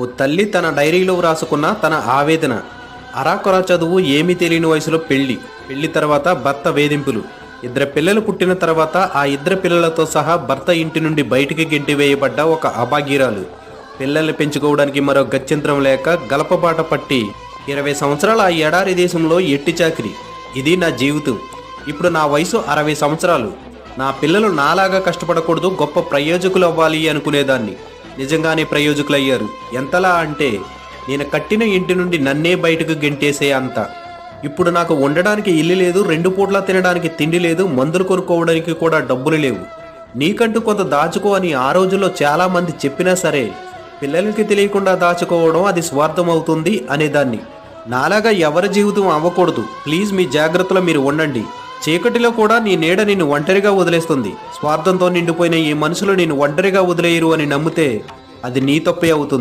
ఓ తల్లి తన డైరీలో వ్రాసుకున్న తన ఆవేదన. అరాకొరా చదువు ఏమీ తెలియని వయసులో పెళ్ళి పెళ్ళి తర్వాత భర్త వేధింపులు. ఇద్దరు పిల్లలు పుట్టిన తర్వాత ఆ ఇద్దరు పిల్లలతో సహా భర్త ఇంటి నుండి బయటికి గెంటివేయబడ్డ ఒక అభాగీరాలు. పిల్లల్ని పెంచుకోవడానికి మరో గత్యంతరం లేక గలపబాట పట్టి ఇరవై సంవత్సరాల ఆ ఎడారి దేశంలో ఎట్టి చాకిరి. ఇది నా జీవితం. ఇప్పుడు నా వయసు అరవై సంవత్సరాలు. నా పిల్లలు నాలాగా కష్టపడకూడదు గొప్ప ప్రయోజకులు అవ్వాలి అనుకునేదాన్ని. నిజంగానే ప్రయోజకులయ్యారు. ఎంతలా అంటే నేను కట్టిన ఇంటి నుండి నన్నే బయటకు గెంటేసే అంత. ఇప్పుడు నాకు ఉండడానికి ఇల్లు లేదు రెండు పూట్ల తినడానికి తిండి లేదు మందులు కొనుక్కోవడానికి కూడా డబ్బులు లేవు. నీకంటూ కొంత దాచుకో అని ఆ రోజుల్లో చాలామంది చెప్పినా సరే పిల్లలకి తెలియకుండా దాచుకోవడం అది స్వార్థం అవుతుంది అనేదాన్ని. నాలాగా ఎవరి జీవితం అవ్వకూడదు. ప్లీజ్ మీ జాగ్రత్తలో మీరు ఉండండి. చీకటిలో కూడా నీ నీడ నిన్ను ఒంటరిగా వదిలేస్తుంది. స్వార్థంతో నిండిపోయిన ఈ మనుషులు నిన్ను ఒంటరిగా వదిలేయరు అని నమ్మితే అది నీ తప్పే అవుతుంది.